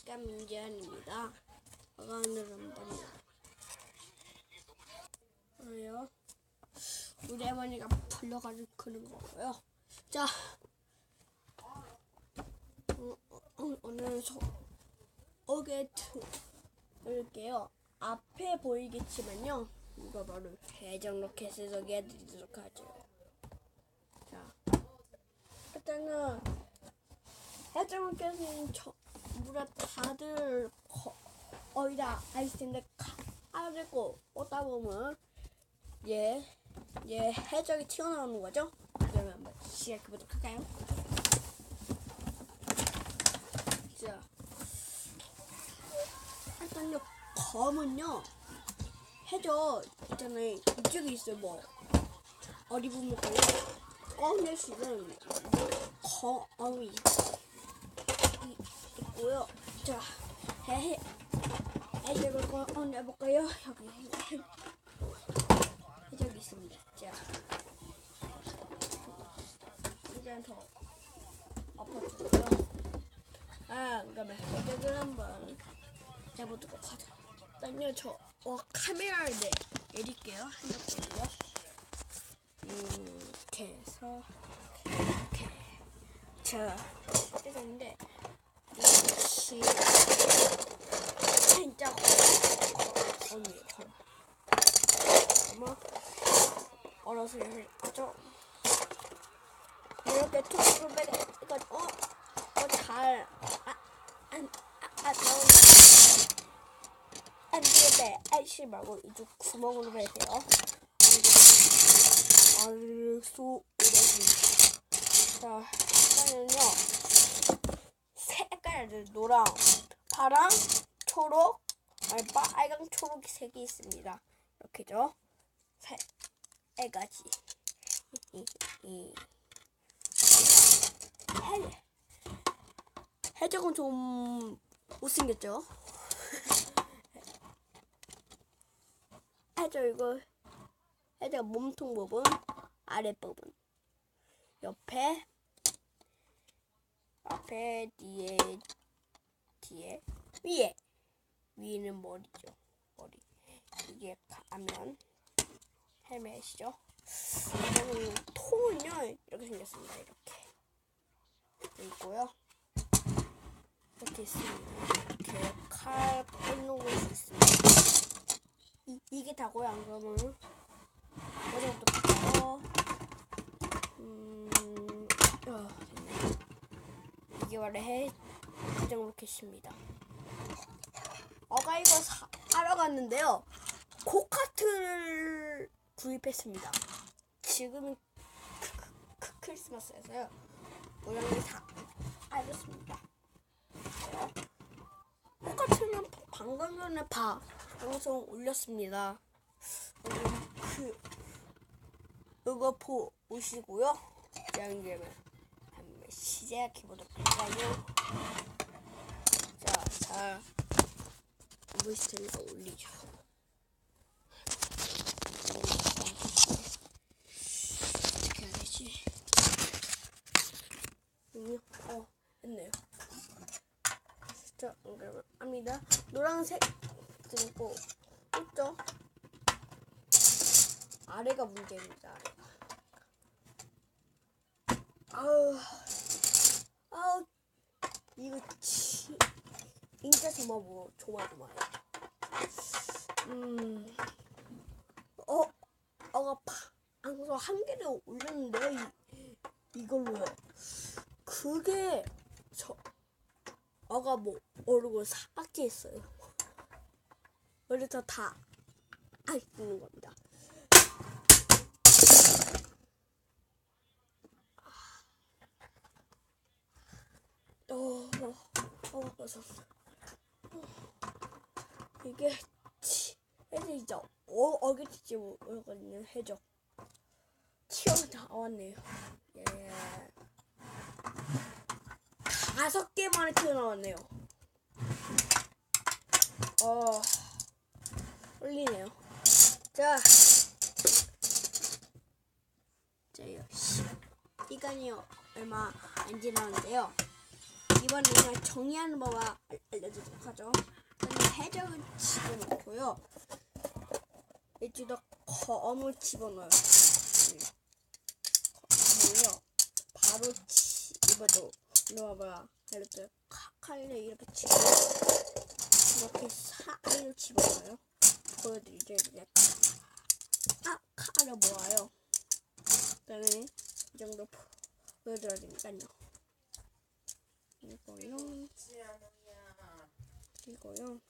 시간 민재한입니다. 오늘은 뭐냐? 그래요. 우리 어머니가 불러가지고 그런 거고요. 자, 어, 어, 오늘 소, 어게트 이렇게요. 앞에 보이겠지만요. 이거 바로 해적 로켓을 소개해드리도록 하죠. 자, 일단은 해적 로켓은 전부 다들 거, 거의 다 아실 텐데 알고 오다 보면 얘, 얘 해적이 튀어나오는 거죠? 그러면 한번 시작해보도록 할까요? 자, 일단요 검은요 해적 있잖아요 이쪽에 있어요 뭐 거요 꺼낼 수 있는 검이 이- 있고요. 자, 해 해적을 꺼내볼까요? 여기 해- 해적이 있습니다. 자, 이제 더 엎어주고요. 아, 그러면 해적을 한번 해보도록 하죠. 일단요, 저 어, 카메라를 내, 내릴게요. 핸드폰으로. 이렇게 해서 이렇게 자 됐는데 이것이 진짜 언니 어머 얼어서 하죠 이렇게 툭툭 빼고 이거 어? 어잘안안 아, 아, 나오네 안 되겠네 아이씨 말고 이쪽 구멍으로 빼세요 알수 이러지 자 일단은요 색깔들 노랑 파랑 초록 아니 빨강 초록 색이 있습니다. 이렇게죠. 세, 세 가지. 이, 이. 해, 해적은 좀 못생겼죠? 해적 이거 해적 몸통 부분 아랫 부분. 옆에 앞에 뒤에 뒤에 위에. 위는 머리죠. 머리. 이게 가면 헬멧이죠. 이거는 통은요 이렇게 생겼습니다. 이렇게. 있고요. 이렇게 있습니다. 이렇게 칼 꽂는 곳이 있습니다. 이, 이게 다고요 안 그러면? 어제부터? 음, 어, 됐네. 원래 해, 해적 로켓입니다. 어가 이거 사, 사러 갔는데요. 고카트를 구입했습니다. 지금은 크, 크, 크, 크리스마스여서요. 모양이 다 알겠습니다. 고카트는 방금 전에 봐 방송 올렸습니다. 음, 그 이거 보시고요. 한번 시작해 보도록 할까요? 자, 자, 모니터가 올리죠. 어떻게 해야 되지? 음, 어, 했네요. 자, 그러면 합니다. 노란색 그리고 있죠? 아래가 문제입니다. 아래가. 아우, 아우, 이거 치, 진짜 조마보, 조마조마해. 음, 어, 어가 파, 방송 한 개를 올렸는데 이, 이걸로요. 그게 저 어가 뭐 얼굴 사박지 했어요. 그래서 수 있는 겁니다. 어, 어, 어, 그래서 이게 치, 해적이죠. 어, 어기지 모르거든요. 해적. 튀어나왔네요. 예. 다섯 개 만에 튀어나왔네요. 어, 올리네요. 자, 자요. 시간이 얼마 안 지났는데요. 이번에는 정리하는 법을 알- 알려드리도록 하죠. 해적을 집어넣고요. 이쪽에다 검을 집어넣어요. 바로 집어도 넣어봐야 알렸죠. 칼을 이렇게 집어 이렇게 살을 집어넣어요. 보여드리죠 이제. 아 칼을 모아요. 그다음에 이 정도 보- 보여드려야 되니까요. 이거요. 이거요.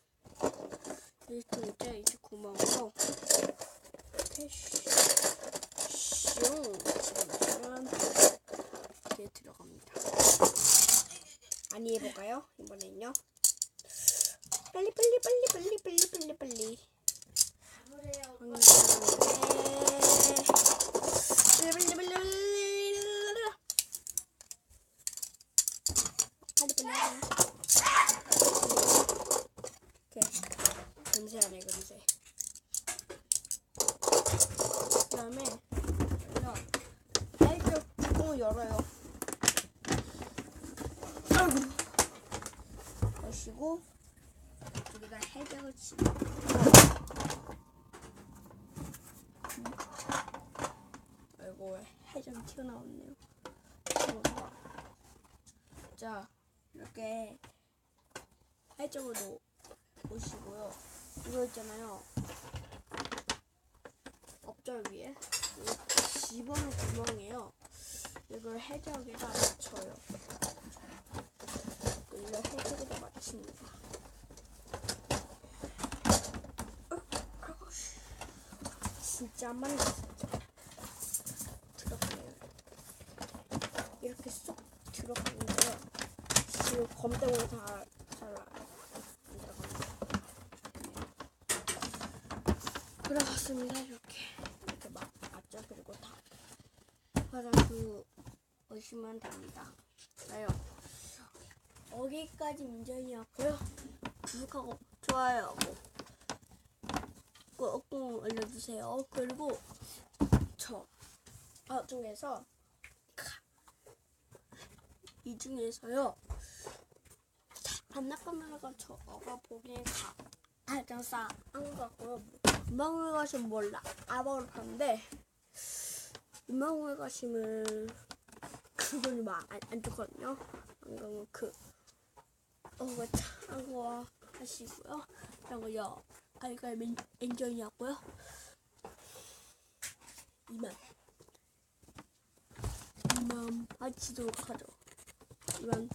이렇게 이제 구멍으로 집어넣으면 이렇게 들어갑니다. 많이 해볼까요? 이번엔요. 빨리 빨리 빨리 빨리 빨리 빨리 빨리 빨리 빨리 빨리 빨리 빨리 이렇게 냄새 안 해, 냄새. 그 다음에, 살짝 뚜껑을 열어요. 아이고. 여시고, 여기다 해적을 치고. 아이고, 해적이 튀어나왔네요. 자, 이렇게 해적으로 보시고요. 이거 있잖아요. 업절 위에 집어넣은 구멍이에요. 이걸 해적에다 맞춰요. 이걸 해적에다. 어, 아이고, 씨. 진짜 안 맞네. 들어가네요. 이렇게 쏙 들어가는데요. 지금 검 때문에 다, 잘안 들어갑니다. 들어갔습니다. 이렇게. 이렇게 막 맞죠? 그리고 다 화장수 오시면 됩니다. 좋아요. 여기까지 민정이었고요. 구독하고 좋아요 꾹꾹 올려주세요. 그리고 저 아, 중에서 이 중에서요. 안나까마가 저가 보기엔 가 가장 싸한 것 같고요. 유망우에 가시면 몰라 파는데 유망우에 가시면 그분이 막안 안 좋거든요. 안 그러면 그 어가 참고 하시고요. 그리고요 알갈민 엔전이었고요. 이만 이만 마치도록 하죠. 이만